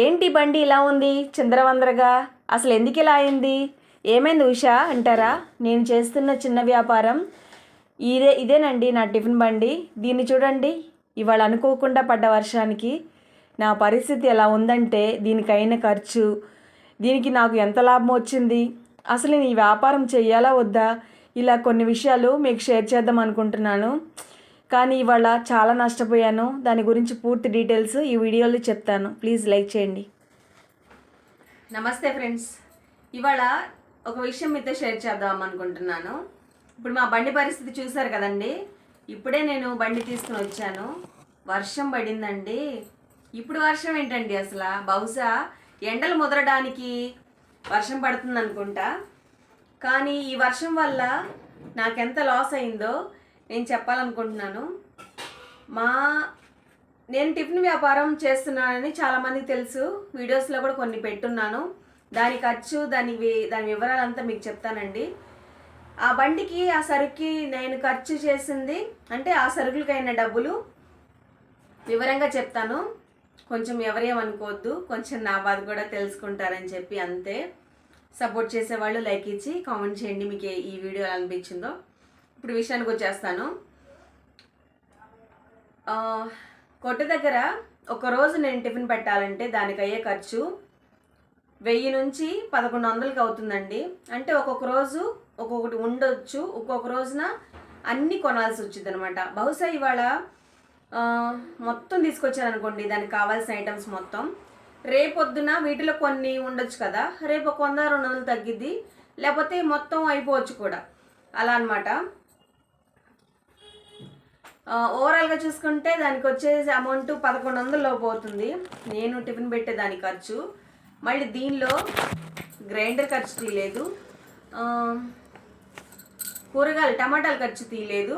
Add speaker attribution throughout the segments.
Speaker 1: ఏంటి బండి ఇలా ఉంది? చిందరవందరగా. అసలు ఎందుకు ఇలా అయింది? ఏమైంది ఉషా? అంటారా? నేను చేస్తున్న చిన్న వ్యాపారం ఇదే ఇదేనండి నా టిఫిన్ బండి. దీన్ని చూడండి. ఇవాళ అనుకోకుండా పడ్డ వర్షానికి నా పరిస్థితి ఎలా ఉందంటే దీనికైన ఖర్చు. దీనికి నాకు ఎంత లాభం వచ్చింది? అసలు నేను ఈ వ్యాపారం చేయాలా వద్దా? ఇలా కొన్ని విషయాలు మీకు షేర్ చేద్దాం అనుకుంటున్నాను. కానీ ఇవాళ చాలా నష్టపోయాను. దాని గురించి పూర్తి డీటెయిల్స్ ఈ వీడియోలో చెప్తాను. ప్లీజ్ లైక్ చేయండి. నమస్తే ఫ్రెండ్స్. ఇవాళ ఒక విషయం మీతో షేర్ చేద్దాం అనుకుంటున్నాను. ఇప్పుడు మా బండి పరిస్థితి చూశారు కదండి. ఇప్పుడే నేను బండి తీసుకుని వచ్చాను. వర్షం పడిందండి. ఇప్పుడు వర్షం ఏంటండి అసలు? బహుశా ఎండలు ముదరడానికి వర్షం పడుతుంది అనుకుంటా కానీ ఈ వర్షం వల్ల నాకెంత లాస్ అయిందో నేను చెప్పాలనుకుంటున్నాను. మా నేను టిఫిన్ వ్యాపారం చేస్తున్నానని చాలామంది తెలుసు. వీడియోస్లో కూడా కొన్ని పెట్టున్నాను. దాని ఖర్చు దాని వి- దాని వివరాలంతా మీకు చెప్తానండి. ఆ బండికి ఆ సరుకుకి నేను ఖర్చు చేసింది అంటే ఆ సరుకులకైన డబ్బులు వివరంగా చెప్తాను. కొంచెం ఎవరేమనుకోవద్దు కొంచెం నా బాధ కూడా తెలుసుకుంటారని చెప్పి అంతే. సపోర్ట్ చేసేవాళ్ళు లైక్ ఇచ్చి కామెంట్ చేయండి. మీకు ఈ వీడియో అనిపించిందో. ఇప్పుడు విషయానికి వచ్చేస్తాను. కొట్ట కొట్టు దగ్గర ఒక రోజు నేను టిఫిన్ పెట్టాలంటే దానికి అయ్యే ఖర్చు వెయ్యి నుంచి పదకొండు వందలకి అవుతుందండి. అంటే ఒక్కొక్క రోజు ఒక్కొక్కటి ఉండొచ్చు ఒక్కొక్క రోజున అన్నీ కొనాల్సి వచ్చింది అనమాట బహుశా ఇవాళ మొత్తం తీసుకొచ్చాను అనుకోండి దానికి కావాల్సిన ఐటమ్స్ మొత్తం. రేపొద్దున వీటిలో కొన్ని ఉండొచ్చు కదా రేపు ఒక వంద రెండు వందలు తగ్గిద్ది లేకపోతే మొత్తం అయిపోవచ్చు కూడా. అలా అనమాట ఓవరాల్గా చూసుకుంటే దానికి వచ్చేసి అమౌంట్ పదకొండు వందల్లో పోతుంది నేను టిఫిన్ పెట్టే దాని ఖర్చు. మళ్ళీ దీనిలో గ్రైండర్ ఖర్చు తీయలేదు. కూరగాయలు టమాటాలు ఖర్చు తీయలేదు.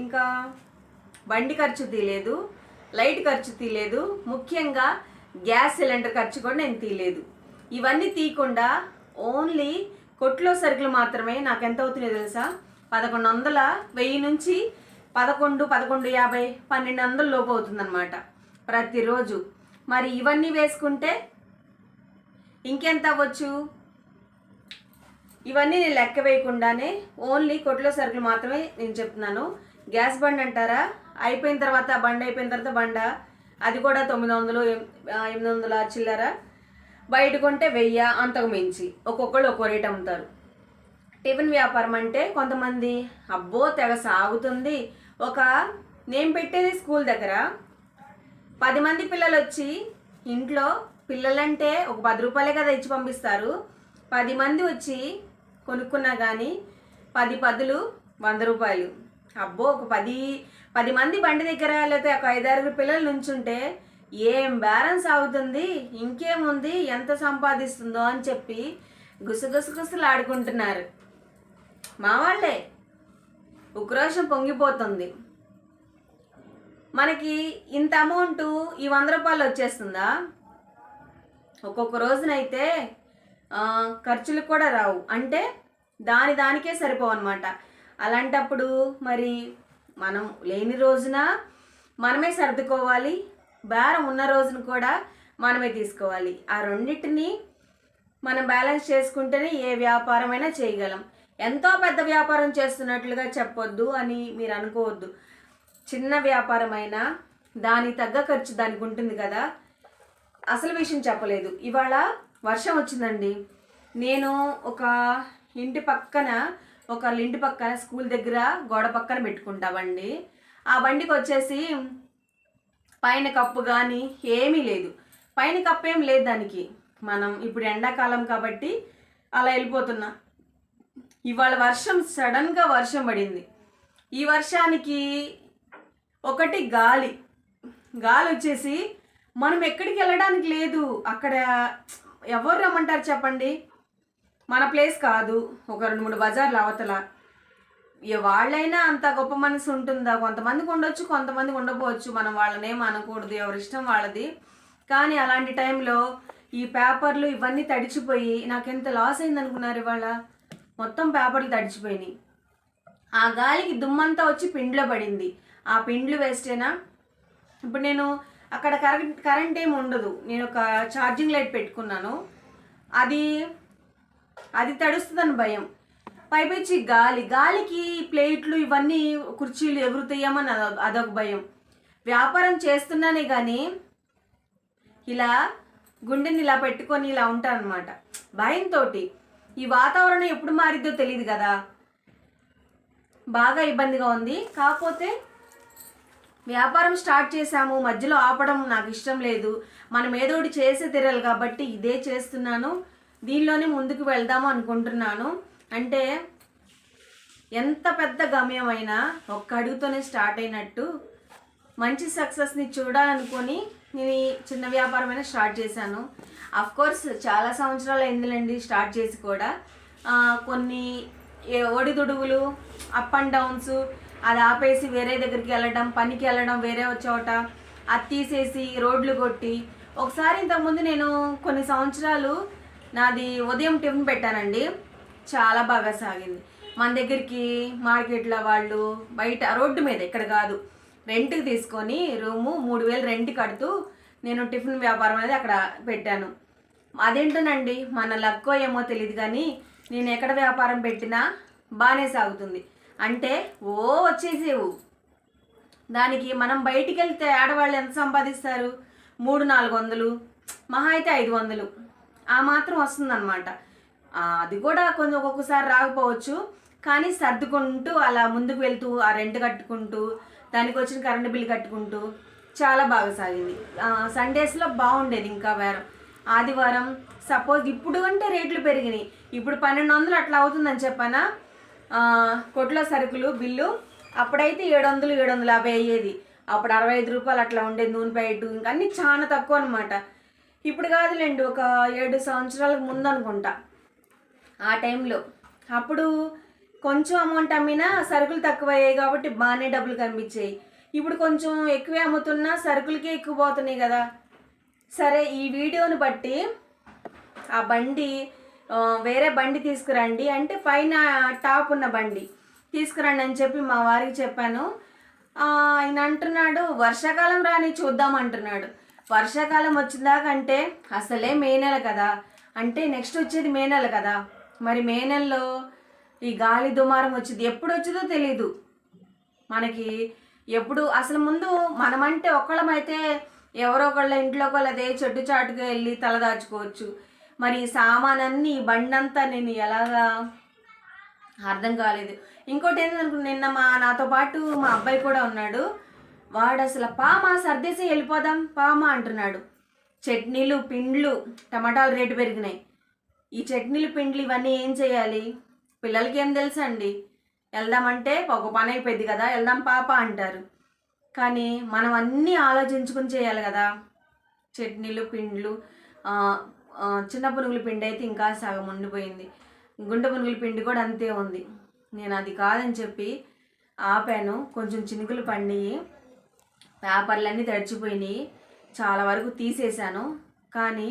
Speaker 1: ఇంకా బండి ఖర్చు తీయలేదు. లైట్ ఖర్చు తీయలేదు. ముఖ్యంగా గ్యాస్ సిలిండర్ ఖర్చు కూడా నేను తీయలేదు. ఇవన్నీ తీయకుండా ఓన్లీ కొట్లో సరుకులు మాత్రమే నాకు ఎంత అవుతున్నాయో తెలుసా? పదకొండు వందల వెయ్యి నుంచి పదకొండు పదకొండు యాభై పన్నెండు వందల లోపు అవుతుందన్నమాట. ప్రతిరోజు. మరి ఇవన్నీ వేసుకుంటే ఇంకెంత అవ్వచ్చు? ఇవన్నీ నేను లెక్క వేయకుండానే ఓన్లీ కొట్లో సరుకులు మాత్రమే నేను చెప్తున్నాను. గ్యాస్ బండ్ అంటారా? అయిపోయిన తర్వాత బండ్ అయిపోయిన తర్వాత బండ? అది కూడా తొమ్మిది వందలు ఎనిమిది వందల చిల్లర. బయట కొంటే వెయ్యి అంతకు మించి. ఒక్కొక్కళ్ళు ఒక్కో రేట్ అమ్ముతారు. టిఫిన్ వ్యాపారం అంటే కొంతమంది అబ్బో తెగ సాగుతుంది. ఒక నేను పెట్టేది స్కూల్ దగ్గర. పది మంది పిల్లలు వచ్చి ఇంట్లో పిల్లలంటే ఒక పది రూపాయలే కదా ఇచ్చి పంపిస్తారు. పది మంది వచ్చి కొనుక్కున్నా కానీ పది పదులు వంద రూపాయలు. అబ్బో ఒక పది పది మంది బండి దగ్గర లేకపోతే ఒక ఐదారుగురు పిల్లలు నుంచుంటే ఏం బ్యాలెన్స్ అవుతుంది ఇంకేముంది? ఎంత సంపాదిస్తుందో అని చెప్పి గుసగుసగుసలు ఆడుకుంటున్నారు మా వాళ్ళే. ఉక్రోషం పొంగిపోతుంది. మనకి ఇంత అమౌంట్ ఈ వంద రూపాయలు వచ్చేస్తుందా? ఒక్కొక్క రోజునైతే ఖర్చులు కూడా రావు. అంటే దాని దానికే సరిపోవు అనమాట అలాంటప్పుడు మరి మనం లేని రోజున? మనమే సర్దుకోవాలి. బేరం ఉన్న రోజున కూడా మనమే తీసుకోవాలి. ఆ రెండింటిని మనం బ్యాలెన్స్ చేసుకుంటేనే ఏ వ్యాపారమైనా చేయగలం. ఎంతో పెద్ద వ్యాపారం చేస్తున్నట్లుగా చెప్పొద్దు అని మీరు అనుకోవద్దు. చిన్న వ్యాపారమైనా దానికి తగ్గ ఖర్చు దానికి ఉంటుంది కదా. అసలు విషయం చెప్పలేదు. ఇవాళ వర్షం వచ్చిందండి. నేను ఒక ఇంటి పక్కన ఒక ఇంటి పక్కన స్కూల్ దగ్గర గోడ పక్కన పెట్టుకుంటా బండి ఆ బండికి వచ్చేసి పైన కప్పు కానీ ఏమీ లేదు. పైన కప్పు ఏం లేదు దానికి. మనం ఇప్పుడు ఎండాకాలం కాబట్టి అలా వెళ్ళిపోతున్నా. ఇవాళ వర్షం సడన్గా వర్షం పడింది. ఈ వర్షానికి ఒకటి గాలి. గాలి వచ్చేసి మనం ఎక్కడికి వెళ్ళడానికి లేదు. అక్కడ ఎవరు రమ్మంటారు చెప్పండి? మన ప్లేస్ కాదు. ఒక రెండు మూడు బజార్లు అవతల. ఇక వాళ్ళైనా అంత గొప్ప మనసు ఉంటుందా? కొంతమందికి ఉండొచ్చు కొంతమందికి ఉండకపోవచ్చు. మనం వాళ్ళనేం అనకూడదు. ఎవరి ఇష్టం వాళ్ళది. కానీ అలాంటి టైంలో ఈ పేపర్లు ఇవన్నీ తడిచిపోయి నాకెంత లాస్ అయింది అనుకున్నారు ఇవాళ? మొత్తం పేపర్లు తడిచిపోయినాయి. ఆ గాలికి దుమ్మంతా వచ్చి పిండిలో పడింది. ఆ పిండ్లు వేస్టేనా ఇప్పుడు నేను అక్కడ కరెంట్ కరెంట్ ఏమి ఉండదు. నేను ఒక ఛార్జింగ్ లైట్ పెట్టుకున్నాను. అది అది తడుస్తుందని భయం. పైపైచి గాలి గాలికి ప్లేట్లు ఇవన్నీ కుర్చీలు ఎగురుతాయేమని అదొక భయం. వ్యాపారం చేస్తున్నానే కానీ ఇలా గుండెని ఇలా పెట్టుకొని ఇలా ఉంటానమాట భయంతో ఈ వాతావరణం ఎప్పుడు మారిద్దో తెలియదు కదా. బాగా ఇబ్బందిగా ఉంది. కాకపోతే వ్యాపారం స్టార్ట్ చేశాము. మధ్యలో ఆపడం నాకు ఇష్టం లేదు. మనం ఏదో ఒకటి చేసే తిరగాలి కాబట్టి ఇదే చేస్తున్నాను. దీనిలోనే ముందుకు వెళ్దాము అనుకుంటున్నాను. అంటే ఎంత పెద్ద గమ్యమైనా ఒక్క అడుగుతోనే స్టార్ట్ అయినట్టు మంచి సక్సెస్ని చూడాలనుకొని నేను ఈ చిన్న వ్యాపారమైనా స్టార్ట్ చేశాను. కోర్స్ చాలా సంవత్సరాలు అయిందిలేండి స్టార్ట్ చేసి కూడా. కొన్ని ఏ- ఒడిదుడుగులు అప్ అండ్ డౌన్స్ అది ఆపేసి వేరే దగ్గరికి వెళ్ళడం పనికి వెళ్ళడం వేరే చోట అది తీసేసి రోడ్లు కొట్టి. ఒకసారి ఇంతకుముందు నేను కొన్ని సంవత్సరాలు నాది ఉదయం టిఫిన్ పెట్టానండి. చాలా బాగా సాగింది. మన దగ్గరికి మార్కెట్లో వాళ్ళు బయట రోడ్డు మీద ఇక్కడ కాదు రెంట్కి తీసుకొని రూము మూడు వేలు రెంట్ కడుతూ నేను టిఫిన్ వ్యాపారం అనేది అక్కడ పెట్టాను. అదేంటోనండి మన లక్కో ఏమో తెలియదు కానీ నేను ఎక్కడ వ్యాపారం పెట్టినా బాగానే సాగుతుంది. అంటే ఓ వచ్చేసేవు. దానికి మనం బయటికి వెళ్తే ఆడవాళ్ళు ఎంత సంపాదిస్తారు? మూడు నాలుగు వందలు మహా అయితే ఐదు వందలు. ఆ మాత్రం వస్తుందన్నమాట. అది కూడా కొంచెం ఒక్కొక్కసారి రాకపోవచ్చు కానీ సర్దుకుంటూ అలా ముందుకు వెళ్తూ ఆ రెంట్ కట్టుకుంటూ దానికి వచ్చిన కరెంటు బిల్ కట్టుకుంటూ చాలా బాగా సాగింది. సండేస్లో బాగుండేది ఇంకా వేరం. ఆదివారం సపోజ్ ఇప్పుడు అంటే రేట్లు పెరిగినాయి. ఇప్పుడు పన్నెండు వందలు అట్లా అవుతుందని చెప్పానా? కొట్ల కొట్లో సరుకులు బిల్లు అప్పుడైతే ఏడు వందలు ఏడు వందల యాభై అయ్యేది. అప్పుడు అరవై ఐదు రూపాయలు అట్లా ఉండేది నూనె ప్యాకెట్ ఇంకా అన్నీ చాలా తక్కువ అనమాట ఇప్పుడు కాదులేండి ఒక ఏడు సంవత్సరాలకు ముందు అనుకుంటా. ఆ టైంలో. అప్పుడు కొంచెం అమౌంట్ అమ్మినా సరుకులు తక్కువ అయ్యాయి కాబట్టి బాగానే డబ్బులు కనిపించాయి. ఇప్పుడు కొంచెం ఎక్కువే అమ్ముతున్నా సరుకులకే ఎక్కువ పోతున్నాయి కదా. సరే ఈ వీడియోని బట్టి ఆ బండి వేరే బండి తీసుకురండి. అంటే పైన టాప్ ఉన్న బండి తీసుకురండి అని చెప్పి మా వారికి చెప్పాను. ఆయన అంటున్నాడు వర్షాకాలం రాని చూద్దాం అంటున్నాడు. వర్షాకాలం వచ్చిందాకంటే అసలే మే నెల కదా. అంటే నెక్స్ట్ వచ్చేది మే నెల కదా. మరి మే నెలలో ఈ గాలి దుమారం వచ్చింది. ఎప్పుడు వచ్చిందో తెలీదు. మనకి ఎప్పుడు అసలు ముందు మనమంటే ఒక్కళ్ళమైతే ఎవరో ఒకళ్ళ ఇంట్లో అదే చెట్టు చాటుగా వెళ్ళి తలదాచుకోవచ్చు మరి ఈ సామానన్నీ బండంతా నేను ఎలాగా అర్థం కాలేదు. ఇంకోటి ఏంటంటే నిన్న మా నాతో పాటు మా అబ్బాయి కూడా ఉన్నాడు. వాడు అసలు పామా సర్దేసి వెళ్ళిపోదాం పామా అంటున్నాడు. చట్నీలు పిండ్లు టమాటాలు రేటు పెరిగినాయి. ఈ చట్నీలు పిండ్లు ఇవన్నీ ఏం చేయాలి? పిల్లలకి ఏం తెలుసండి? వెళ్దామంటే ఒక పని అయిపోయింది కదా వెళ్దాం పాప అంటారు. కానీ మనం అన్నీ ఆలోచించుకుని చేయాలి కదా. చట్నీలు పిండ్లు చిన్న పునుగుల పిండి అయితే ఇంకా సగం ఉండిపోయింది. గుండె పునుగుల పిండి కూడా అంతే ఉంది. నేను అది కాదని చెప్పి ఆపాను. కొంచెం చినుకులు పండి పేపర్లన్నీ తడిచిపోయినాయి. చాలా వరకు తీసేశాను. కానీ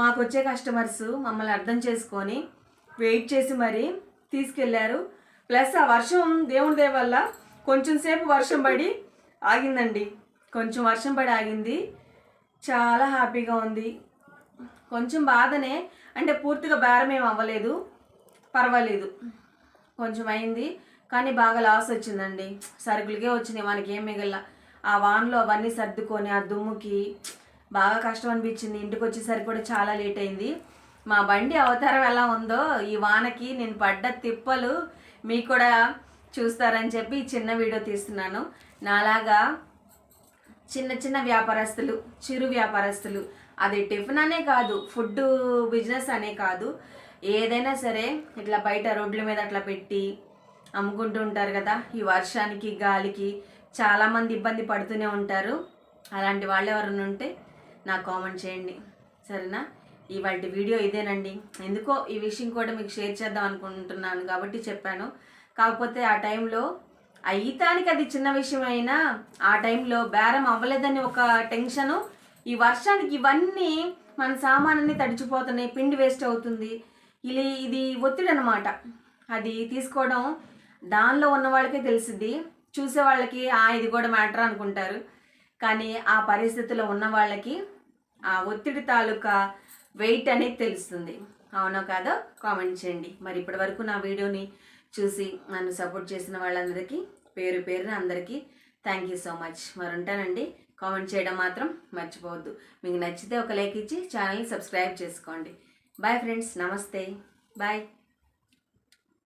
Speaker 1: మాకు వచ్చే కస్టమర్స్ మమ్మల్ని అర్థం చేసుకొని వెయిట్ చేసి మరి తీసుకెళ్ళారు. ప్లస్ ఆ వర్షం దేవుడి దయ వల్ల కొంచెం సేపు వర్షం పడి ఆగిందండి. కొంచెం వర్షం పడి ఆగింది. చాలా హ్యాపీగా ఉంది. కొంచెం బాధనే అంటే పూర్తిగా బేరం ఏం అవ్వలేదు. పర్వాలేదు. కొంచెం అయింది. కానీ బాగా లాస్ వచ్చిందండి. సరుకులకే వచ్చినాయి. మనకి ఏం మిగల ఆ వాన్లో అవన్నీ సర్దుకొని ఆ దుమ్ముకి బాగా కష్టం అనిపించింది. ఇంటికి వచ్చేసరికి కూడా చాలా లేట్ అయింది. మా బండి అవతారం ఎలా ఉందో ఈ వానకి నేను పడ్డ తిప్పలు మీకు కూడా చూస్తారని చెప్పి చిన్న వీడియో తీస్తున్నాను. నాలాగా చిన్న చిన్న వ్యాపారస్తులు చిరు వ్యాపారస్తులు. అది టిఫిన్ అనే కాదు ఫుడ్ బిజినెస్ అనే కాదు. ఏదైనా సరే ఇట్లా బయట రోడ్ల మీద అట్లా పెట్టి అమ్ముకుంటూ ఉంటారు కదా. ఈ వర్షానికి గాలికి చాలామంది ఇబ్బంది పడుతూనే ఉంటారు. అలాంటి వాళ్ళు ఎవరైనా ఉంటే నాకు కామెంట్ చేయండి. సరేనా? ఇవాళ వీడియో ఇదేనండి. ఎందుకో ఈ విషయం కూడా మీకు షేర్ చేద్దాం అనుకుంటున్నాను కాబట్టి చెప్పాను. కాకపోతే ఆ టైంలో అయితానికి అది చిన్న విషయం అయినా ఆ టైంలో బేరం అవ్వలేదని ఒక టెన్షను ఈ వర్షానికి ఇవన్నీ మన సామాన్ని తడిచిపోతున్నాయి పిండి వేస్ట్ అవుతుంది. ఇది ఇది ఒత్తిడి అనమాట అది తీసుకోవడం దానిలో ఉన్న వాళ్ళకే తెలిసిద్ది. చూసే వాళ్ళకి ఆ ఇది కూడా మ్యాటర్ అనుకుంటారు. కానీ ఆ పరిస్థితిలో ఉన్న వాళ్ళకి ఆ ఒత్తిడి తాలూకా వెయిట్ అనేది తెలుస్తుంది. అవునో కాదో కామెంట్ చేయండి. మరి ఇప్పటి వరకు నా వీడియోని చూసి నన్ను సపోర్ట్ చేసిన వాళ్ళందరికీ పేరు పేరున అందరికీ థ్యాంక్ యూ సో మచ్ మరి ఉంటానండి కామెంట్ చేయడం మాత్రం మర్చిపోవద్దు. మీకు నచ్చితే ఒక లైక్ ఇచ్చి ఛానల్ని సబ్స్క్రైబ్ చేసుకోండి. బాయ్ ఫ్రెండ్స్ నమస్తే. బాయ్